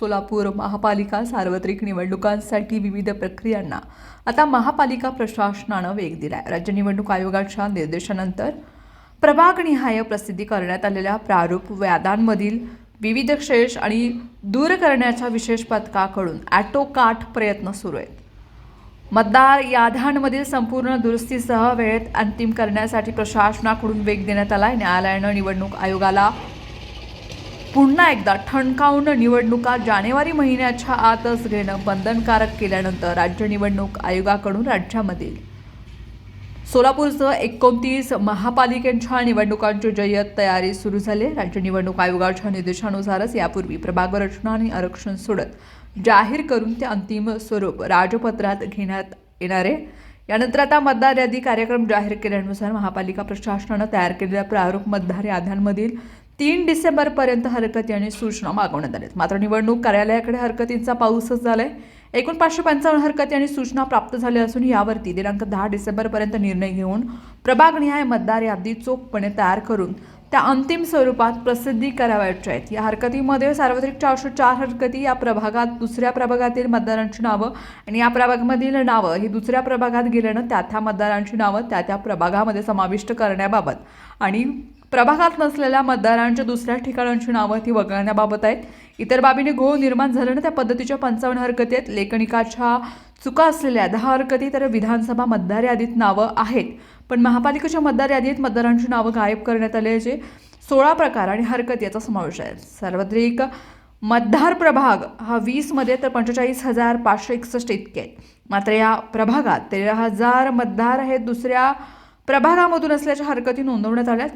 सोलापूर महापालिका सार्वत्रिक निवडणुकांसाठी विविध प्रक्रियांना. आता महापालिका प्रशासनानं वेग दिलाय. राज्य निवडणूक आयोगाच्या निर्देशानंतर प्रभागनिहाय प्रसिद्धी करण्यात आलेल्या प्रारूप व्यादांमधील विविध शेष आणि दूर करण्याच्या विशेष पथकाकडून ॲटोकाट प्रयत्न सुरू आहेत. मतदार याद्यांमधील संपूर्ण दुरुस्तीसह वेळेत अंतिम करण्यासाठी प्रशासनाकडून वेग देण्यात आला आहे न्यायालयानं निवडणूक आयोगाला पुन्हा एकदा ठणकावून निवडणुका जानेवारी महिन्याच्या आतच घेणं बंधनकारक केल्यानंतर राज्य निवडणूक आयोगाकडून राज्यामधील सोलापूरसह एकोणतीस महापालिकेच्या निवडणुकांची जय्यत तयारी सुरू झाली आहे. राज्य निवडणूक आयोगाच्या निर्देशानुसारच यापूर्वी प्रभाग रचना आणि आरक्षण सोडत जाहीर करून ते अंतिम स्वरूप राजपत्रात घेण्यात येणार आहे यानंतर आता मतदार यादी कार्यक्रम जाहीर केल्यानुसार महापालिका प्रशासनानं तयार केलेल्या प्रारूप मतदार याद्यांमधील तीन डिसेंबरपर्यंत हरकती आणि सूचना मागवण्यात आल्या मात्र निवडणूक कार्यालयाकडे हरकतींचा पाऊसच झालाय. एकूण पाचशे पंचावन्न हरकती आणि सूचना प्राप्त झाल्या असून यावरती दिनांक दहा डिसेंबरपर्यंत निर्णय घेऊन प्रभागनिहाय मतदार यादी चोखपणे तयार करून त्या अंतिम स्वरूपात प्रसिद्धी करावयाच्या आहेत. या हरकतीमध्ये सार्वत्रिक चारशे चार हरकती या प्रभागात दुसऱ्या प्रभागातील मतदारांची नावं आणि या प्रभागामधील नावं ही दुसऱ्या प्रभागात गेल्यानं त्या त्या मतदारांची नावं त्या त्या प्रभागामध्ये समाविष्ट करण्याबाबत आणि प्रभागात नसलेल्या मतदारांच्या दुसऱ्या ठिकाणांची नावं ती वगळण्याबाबत आहेत. इतर बाबीने घोळ निर्माण झाल्यानं त्या पद्धतीच्या पंचावन्न हरकती आहेत. लेखनिकाच्या चुका असलेल्या दहा हरकती तर विधानसभा मतदार यादीत नावं आहेत. पण महापालिकेच्या मतदार यादीत मतदारांची नावं गायब करण्यात आल्याचे सोळा प्रकार आणि हरकत याचा समावेश आहे. सार्वत्रिक मतदार प्रभाग हा वीसमध्ये तर पंचेचाळीस हजार पाचशे एकसष्ट इतके आहेत. मात्र या प्रभागात तेरा हजार मतदार हे दुसऱ्या प्रभागामधून असल्याच्या हरकती नोंदवण्यात आल्यात.